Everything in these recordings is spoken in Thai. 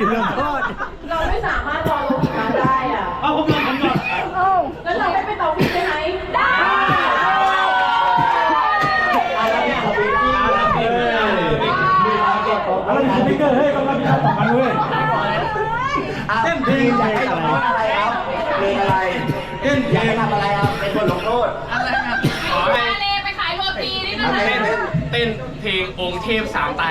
ถึงลงโทษเราไม่สามารถรอลงหิมะได้อะ เอาผมก่อนผมก่อนแล้วเราได้ไปเตาผิดได้ไหมได้อะไรเนี่ยของพี่พี่อะไรสติ๊กเกอร์เฮ้ยต้องรับผิดชอบต่อกันเว้ยเต้นเพลงอยากให้ลงโทษอะไรครับเพลงอะไรเต้นเพอลยากงให้ทำอะไรครับเป็นคนลงโทษขอให้ทะเลไปขายโรตีนี่นะทำอะไรเต้นเต้นเต้นเพลงองค์เทพสามตา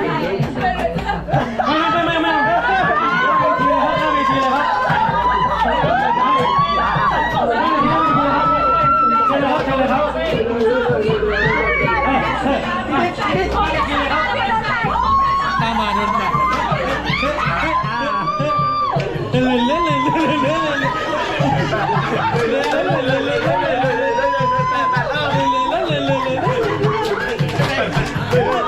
Yeah.